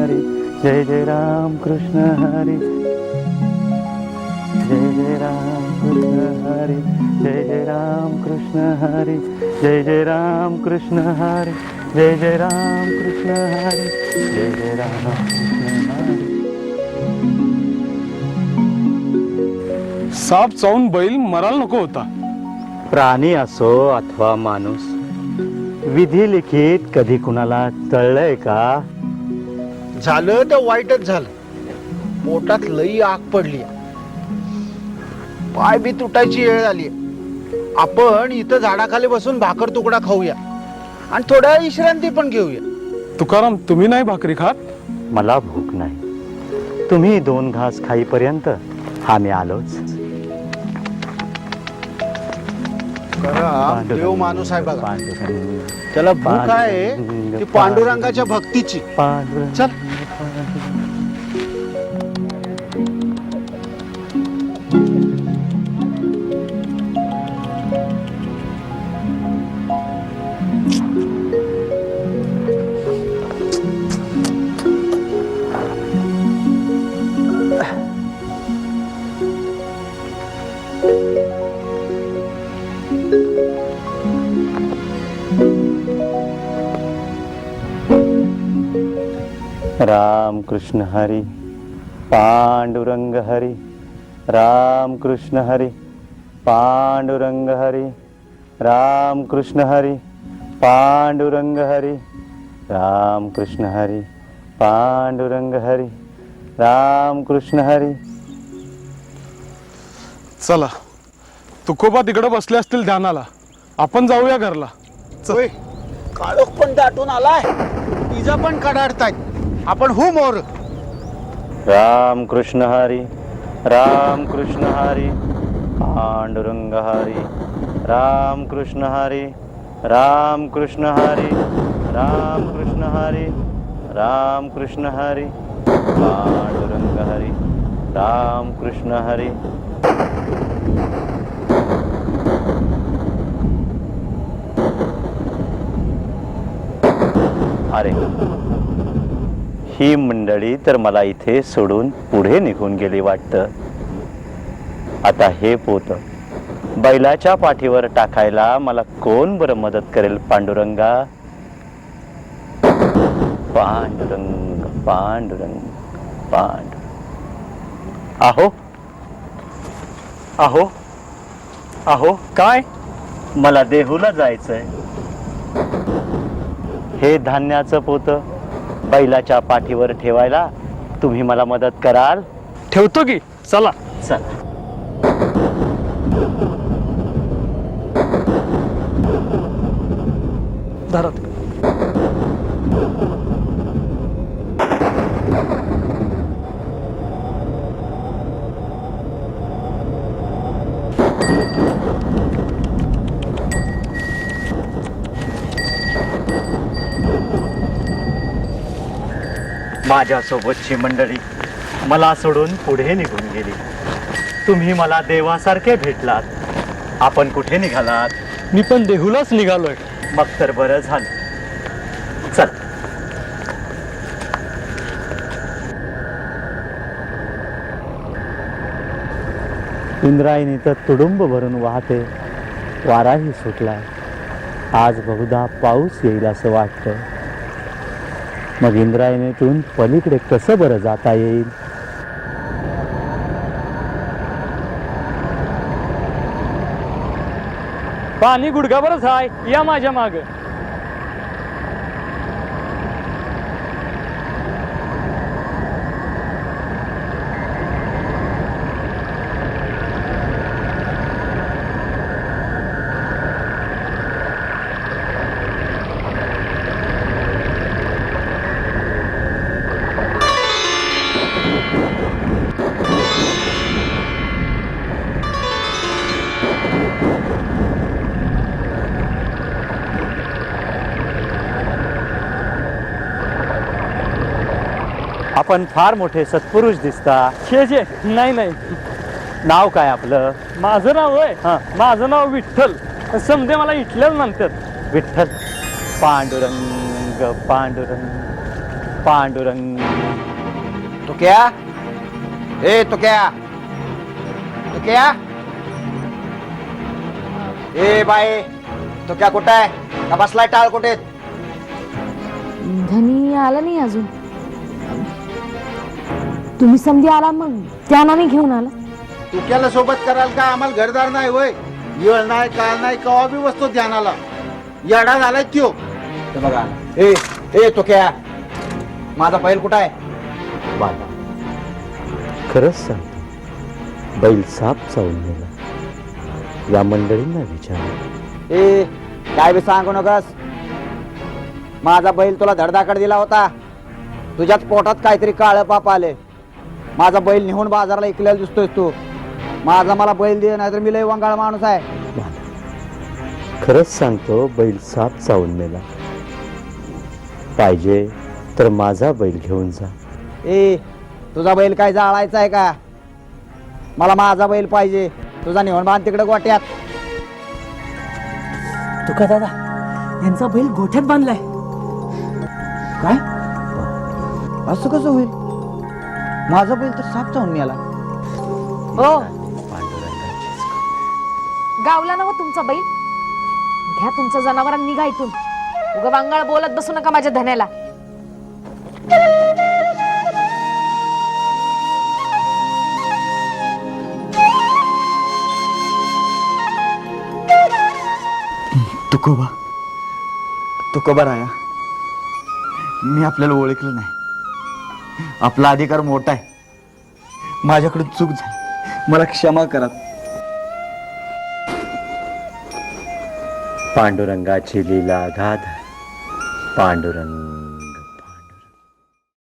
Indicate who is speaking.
Speaker 1: हरी। जय जय राम कृष्ण हरी। जय जय राम कृष्ण हरी। जय जय राम कृष्ण हरी। जय जय राम कृष्ण हरी। जय जय राम कृष्ण हरी। जय जय राम कृष्ण हरी।
Speaker 2: साप चावून बैल मरायला नको होता.
Speaker 1: प्राणी असो अथवा माणूस विधी लिखित कधी कुणाला तळलंय का?
Speaker 3: झालं तर वाईटच झालं. पोटात लई आग पडली. पाय बी तुटायची वेळ झाली आपण इथं झाडाखाली बसून भाकर तुकडा खाऊया. आणि थोड्या विश्रांती पण घेऊया.
Speaker 2: तुकाराम तुम्ही नाही भाकरी खात?
Speaker 1: मला भूक नाही. तुम्ही दोन घास खाईपर्यंत आम्ही आलोच.
Speaker 3: खरं देव माणूस आहे बघा.
Speaker 1: पांडुरंग.
Speaker 3: त्याला भूक आहे ती पांडुरंगाच्या भक्तीची.
Speaker 1: पांडुरंग.
Speaker 3: चल.
Speaker 1: राम कृष्ण हरी पांडुरंग हरी राम कृष्ण हरी पांडुरंग हरी राम कृष्ण हरी पांडुरंग हरी राम कृष्ण हरी पांडुरंग हरी राम कृष्ण हरी।
Speaker 2: चला तुकोबा तिकडे बसले असतील ध्यानाला. आपण जाऊया घरला.
Speaker 3: होय. काळोख पण दाटून आलाय. तिचा पण कडाडतायत आपण हो मोर.
Speaker 1: राम कृष्ण हरी राम कृष्ण हरी पांडुरंग हरी राम कृष्ण हरी राम कृष्ण हरी राम कृष्ण हरी राम कृष्ण हरी पांडुरंग हरी राम कृष्ण हरी अरे. ही मंडळी तर मला इथे सोडून पुढे निघून गेली वाटतं. आता हे पोत बैलाच्या पाठीवर टाकायला मला कोण बरं मदत करेल पांडुरंगा? पांडुरंग पांडुरंग पांडुरंग. आहो. आहो. आहो
Speaker 2: काय?
Speaker 1: मला देहूला जायचंय. हे धान्याचं पोत बैलाच्या पाठीवर ठेवायला तुम्ही मला मदत कराल.
Speaker 2: ठेवतो की? चला.
Speaker 1: चला.
Speaker 2: धरत
Speaker 1: माझ्यासोबतची मंडळी मला सोडून पुढे निघून गेली. तुम्ही मला देवासारखे भेटलात. आपण कुठे निघालात?
Speaker 2: मी पण देहूलाच निघालोय.
Speaker 1: मग तर बरं झालं. चल. इंद्रायणी तर तुडुंब भरून वाहते वाराही सुटलाय. आज बहुधा पाऊस येईल असं वाटतं. मग इंद्रायणीतून पलीकडे कसं बरं जाता येईल?
Speaker 2: पाणी गुडघाभरच आहे या माझ्या मागं.
Speaker 1: आपण फार मोठे सत्पुरुष दिसता.
Speaker 2: छे छे नाही नाही.
Speaker 1: नाव काय आपलं?
Speaker 2: माझं नाव आहे
Speaker 1: हा.
Speaker 2: माझं नाव विठ्ठल. समजे मला इटल्याच म्हणतात.
Speaker 1: विठ्ठल. पांडुरंग पांडुरंग पांडुरंग.
Speaker 3: तो क्या ए तो क्या तो क्या ए बाई तो क्या कुठं आहे? का बसलाय टाळ कुठे?
Speaker 4: धनी आला नाही अजून. तुम्ही समधी आला मग त्या नामी घेऊन आला.
Speaker 3: तुक्याला सोबत कराल का आम्हाला घरदार नाही होय? येळ नाही काळ नाही कवा बी वस्तू ध्यानाला. येडा झालाय त्यो. ते बघा. ए ए तो क्या माझा बैल कुठं आहे?
Speaker 1: बाबा खरंच सांगतो बैल साप चावून गेला या मंडळींना विचार
Speaker 3: ए काय बी सांगू नकस. माझा बैल तुला धडधाकड दिला होता. तुझ्याच पोटात काहीतरी काळ पाप आले. माझा बैल नेहून बाजारला इकलेला दिसतोय तू. माझा मला बैल दे नाहीतर मी लय वंगाळ माणूस आहे.
Speaker 1: खरंच सांगतो बैल साप चावून मेला पाहिजे तर माझा बैल घेऊन जा.
Speaker 3: ए तुझा बैल काय जाळायचा आहे का? मला माझा बैल पाहिजे. तुझा नेहून बांध तिकडे गोट्यात.
Speaker 5: तुका दादा यांचा बैल गोठ्यात बांधलाय.
Speaker 3: काय? असं कसं होईल? माझा बैल तर साप चावून मिळाला
Speaker 4: हो. गावला ना तुमचा बैल? घ्या तुमचं जनावर आणि निघा इथून. उगा वांगाळ बोलत बसू नका माझ्या धन्याला.
Speaker 3: तुकोबा तुकोबा राया मी आपल्याला ओळखलं नाही. आपला अधिकार मोठा आहे. माझ्याकडून चूक झाली. मला क्षमा करा.
Speaker 1: पांडुरंगाची लीला गाध पांडुरंग